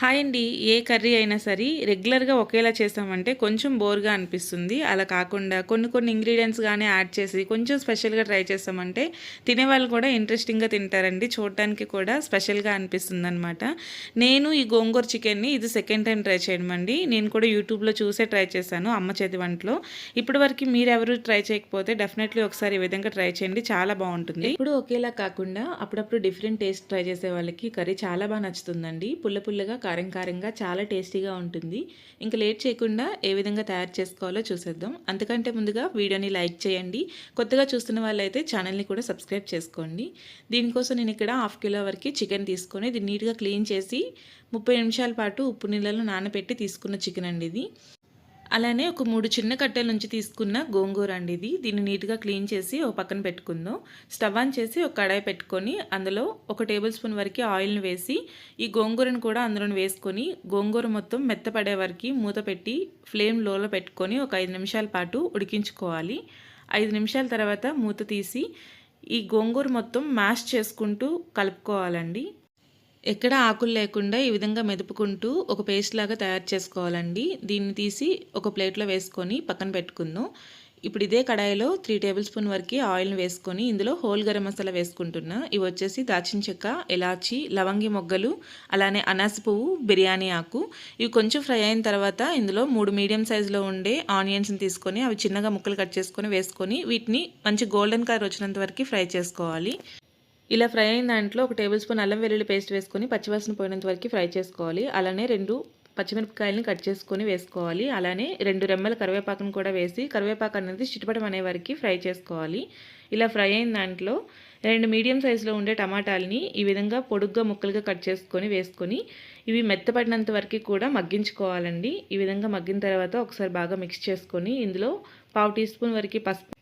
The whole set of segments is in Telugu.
హాయ్ అండి ఏ కర్రీ అయినా సరే రెగ్యులర్గా ఒకేలా చేస్తామంటే కొంచెం బోర్గా అనిపిస్తుంది. అలా కాకుండా కొన్ని కొన్ని ఇంగ్రీడియంట్స్ కానీ యాడ్ చేసి కొంచెం స్పెషల్గా ట్రై చేస్తామంటే తినేవాళ్ళు కూడా ఇంట్రెస్టింగ్గా తింటారండి. చూడటానికి కూడా స్పెషల్గా అనిపిస్తుంది అనమాట నేను ఈ గోంగూర చికెన్ని ఇది సెకండ్ టైం ట్రై చేయడం అండి నేను కూడా యూట్యూబ్లో చూసే ట్రై చేశాను అమ్మ చేతి వంటలో. ఇప్పటి వరకు మీరు ఎవరు ట్రై చేయకపోతే డెఫినెట్లీ ఒకసారి ఈ విధంగా ట్రై చేయండి చాలా బాగుంటుంది. ఇప్పుడు ఒకేలా కాకుండా అప్పుడప్పుడు డిఫరెంట్ టేస్ట్ ట్రై చేసే వాళ్ళకి కర్రీ చాలా బాగా నచ్చుతుందండి. పుల్ల పుల్లగా కారం కారంగా చాలా టేస్టీగా ఉంటుంది. ఇంకా లేట్ చేయకుండా ఏ విధంగా తయారు చేసుకోవాలో చూసేద్దాం. అంతకంటే ముందుగా వీడియోని లైక్ చేయండి. కొత్తగా చూస్తున్న వాళ్ళైతే ఛానల్ని కూడా సబ్స్క్రైబ్ చేసుకోండి. దీనికోసం నేను ఇక్కడ హాఫ్ కిలో వరకు చికెన్ తీసుకొని ఇది నీట్గా క్లీన్ చేసి ముప్పై నిమిషాల పాటు ఉప్పు నీళ్ళలో నానబెట్టి తీసుకున్న చికెన్ అండి ఇది. అలానే ఒక మూడు చిన్న కట్టెల నుంచి తీసుకున్న గోంగూర అండి ఇది. దీన్ని నీట్గా క్లీన్ చేసి ఒక పక్కన పెట్టుకుందాం. స్టవ్ ఆన్ చేసి ఒక కడాయి పెట్టుకొని అందులో ఒక టేబుల్ స్పూన్ వరకు ఆయిల్ని వేసి ఈ గోంగూరను కూడా అందులో వేసుకొని గోంగూర మొత్తం మెత్తపడే వరకు మూత పెట్టి ఫ్లేమ్ లోలో పెట్టుకొని ఒక ఐదు నిమిషాల పాటు ఉడికించుకోవాలి. ఐదు నిమిషాల తర్వాత మూత తీసి ఈ గోంగూర మొత్తం మ్యాష్ చేసుకుంటూ కలుపుకోవాలండి. ఎక్కడ ఆకులు లేకుండా ఈ విధంగా మెదుపుకుంటూ ఒక పేస్ట్ లాగా తయారు చేసుకోవాలండి. దీన్ని తీసి ఒక ప్లేట్లో వేసుకొని పక్కన పెట్టుకుందాం. ఇప్పుడు ఇదే కడాయిలో త్రీ టేబుల్ స్పూన్ వరకు ఆయిల్ని వేసుకొని ఇందులో హోల్ గరం మసాలా వేసుకుంటున్నా. ఇవి వచ్చేసి దాచిన చెక్క ఎలాచి లవంగి మొగ్గలు అలానే అనాస పువ్వు బిర్యానీ ఆకు. ఇవి కొంచెం ఫ్రై అయిన తర్వాత ఇందులో మూడు మీడియం సైజులో ఉండే ఆనియన్స్ని తీసుకొని అవి చిన్నగా ముక్కలు కట్ చేసుకొని వేసుకొని వీటిని మంచి గోల్డెన్ కలర్ వచ్చినంత వరకు ఫ్రై చేసుకోవాలి. ఇలా ఫ్రై అయిన దాంట్లో ఒక టేబుల్ స్పూన్ అల్లం వెల్లుల్లి పేస్ట్ వేసుకొని పచ్చివాసన పోయినంత వరకు ఫ్రై చేసుకోవాలి. అలానే రెండు పచ్చిమిరపకాయలని కట్ చేసుకొని వేసుకోవాలి. అలానే రెండు రెమ్మల కరివేపాకును కూడా వేసి కరివేపాకు అనేది చిట్టుపడం అనే వరకు ఫ్రై చేసుకోవాలి. ఇలా ఫ్రై అయిన దాంట్లో రెండు మీడియం సైజులో ఉండే టమాటాలని ఈ విధంగా పొడుగ్గా ముక్కలుగా కట్ చేసుకొని వేసుకొని ఇవి మెత్తపడినంత వరకు కూడా మగ్గించుకోవాలండి. ఈ విధంగా మగ్గిన తర్వాత ఒకసారి బాగా మిక్స్ చేసుకొని ఇందులో పావు టీ స్పూన్ వరకు పసుపు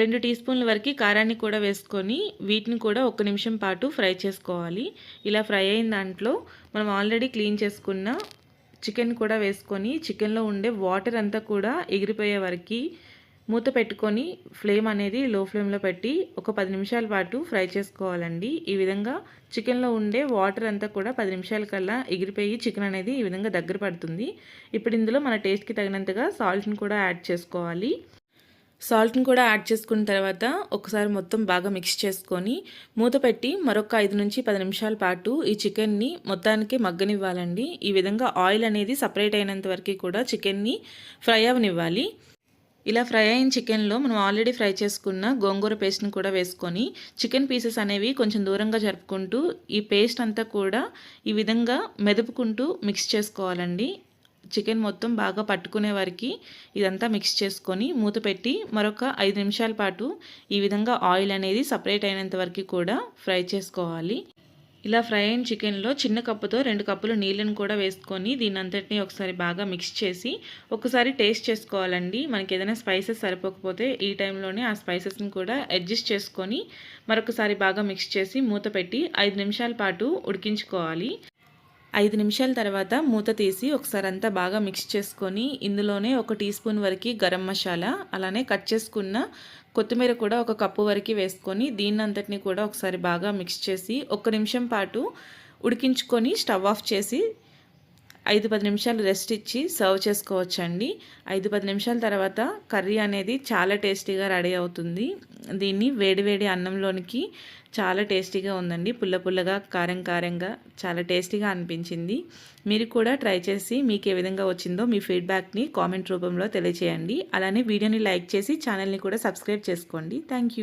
రెండు టీ స్పూన్ల వరకు కారాన్ని కూడా వేసుకొని వీటిని కూడా ఒక నిమిషం పాటు ఫ్రై చేసుకోవాలి. ఇలా ఫ్రై అయిన దాంట్లో మనం ఆల్రెడీ క్లీన్ చేసుకున్న చికెన్ కూడా వేసుకొని చికెన్లో ఉండే వాటర్ అంతా కూడా ఎగిరిపోయే వరకు మూత పెట్టుకొని ఫ్లేమ్ అనేది లో ఫ్లేమ్లో పెట్టి ఒక పది నిమిషాల పాటు ఫ్రై చేసుకోవాలండి. ఈ విధంగా చికెన్లో ఉండే వాటర్ అంతా కూడా పది నిమిషాల కల్లా ఎగిరిపోయి చికెన్ అనేది ఈ విధంగా దగ్గర పడుతుంది. ఇప్పుడు ఇందులో మన టేస్ట్కి తగినంతగా సాల్ట్ని కూడా యాడ్ చేసుకోవాలి. సాల్ట్ని కూడా యాడ్ చేసుకున్న తర్వాత ఒకసారి మొత్తం బాగా మిక్స్ చేసుకొని మూత పెట్టి మరొక ఐదు నుంచి పది నిమిషాల పాటు ఈ చికెన్ని మొత్తానికి మగ్గనివ్వాలండి. ఈ విధంగా ఆయిల్ అనేది సపరేట్ అయినంత వరకు కూడా చికెన్ని ఫ్రై అవనివ్వాలి. ఇలా ఫ్రై అయిన చికెన్లో మనం ఆల్రెడీ ఫ్రై చేసుకున్న గోంగూర పేస్ట్ని కూడా వేసుకొని చికెన్ పీసెస్ అనేవి కొంచెం దూరంగా జరుపుకుంటూ ఈ పేస్ట్ అంతా కూడా ఈ విధంగా మెదుపుకుంటూ మిక్స్ చేసుకోవాలండి. చికెన్ మొత్తం బాగా పట్టుకునే వరకు ఇదంతా మిక్స్ చేసుకొని మూత పెట్టి మరొక ఐదు నిమిషాల పాటు ఈ విధంగా ఆయిల్ అనేది సపరేట్ అయినంత వరకు కూడా ఫ్రై చేసుకోవాలి. ఇలా ఫ్రై అయిన చికెన్లో చిన్న కప్పుతో రెండు కప్పులు నీళ్ళను కూడా వేసుకొని దీని అంతటినీ ఒకసారి బాగా మిక్స్ చేసి ఒకసారి టేస్ట్ చేసుకోవాలండి. మనకి ఏదైనా స్పైసెస్ సరిపోకపోతే ఈ టైంలోనే ఆ స్పైసెస్ని కూడా అడ్జస్ట్ చేసుకొని మరొకసారి బాగా మిక్స్ చేసి మూత పెట్టి ఐదు నిమిషాల పాటు ఉడికించుకోవాలి. ఐదు నిమిషాల తర్వాత మూత తీసి ఒకసారి అంతా బాగా మిక్స్ చేసుకొని ఇందులోనే ఒక టీ స్పూన్ వరకు గరం మసాలా అలానే కట్ చేసుకున్న కొత్తిమీర కూడా ఒక కప్పు వరకు వేసుకొని దీన్ని అంతటిని కూడా ఒకసారి బాగా మిక్స్ చేసి ఒక నిమిషం పాటు ఉడికించుకొని స్టవ్ ఆఫ్ చేసి ఐదు పది నిమిషాలు రెస్ట్ ఇచ్చి సర్వ్ చేసుకోవచ్చండి. ఐదు పది నిమిషాల తర్వాత కర్రీ అనేది చాలా టేస్టీగా రెడీ అవుతుంది. దీన్ని వేడివేడి అన్నంలోనికి చాలా టేస్టీగా ఉందండి. పుల్ల పుల్లగా కారం కారంగా చాలా టేస్టీగా అనిపించింది. మీరు కూడా ట్రై చేసి మీకు ఏ విధంగా వచ్చిందో మీ ఫీడ్బ్యాక్ని కామెంట్ రూపంలో తెలియచేయండి. అలానే వీడియోని లైక్ చేసి ఛానల్ని కూడా సబ్స్క్రైబ్ చేసుకోండి. థ్యాంక్